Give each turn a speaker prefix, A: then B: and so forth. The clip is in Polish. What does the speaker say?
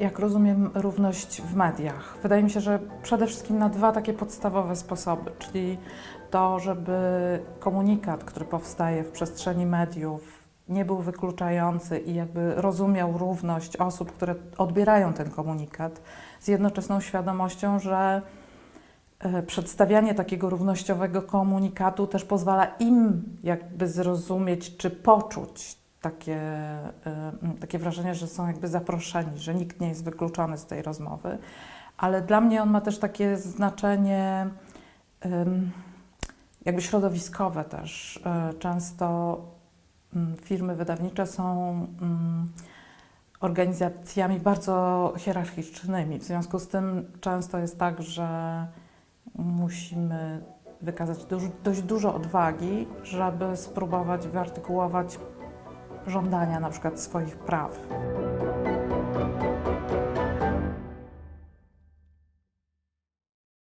A: jak rozumiem równość w mediach? Wydaje mi się, że przede wszystkim na dwa takie podstawowe sposoby, czyli to, żeby komunikat, który powstaje w przestrzeni mediów, nie był wykluczający i jakby rozumiał równość osób, które odbierają ten komunikat, z jednoczesną świadomością, że e, przedstawianie takiego równościowego komunikatu też pozwala im jakby zrozumieć czy poczuć takie, takie wrażenie, że są jakby zaproszeni, że nikt nie jest wykluczony z tej rozmowy. Ale dla mnie on ma też takie znaczenie jakby środowiskowe też. E, Często firmy wydawnicze są organizacjami bardzo hierarchicznymi. W związku z tym często jest tak, że musimy wykazać dość dużo odwagi, żeby spróbować wyartykułować żądania na przykład swoich praw.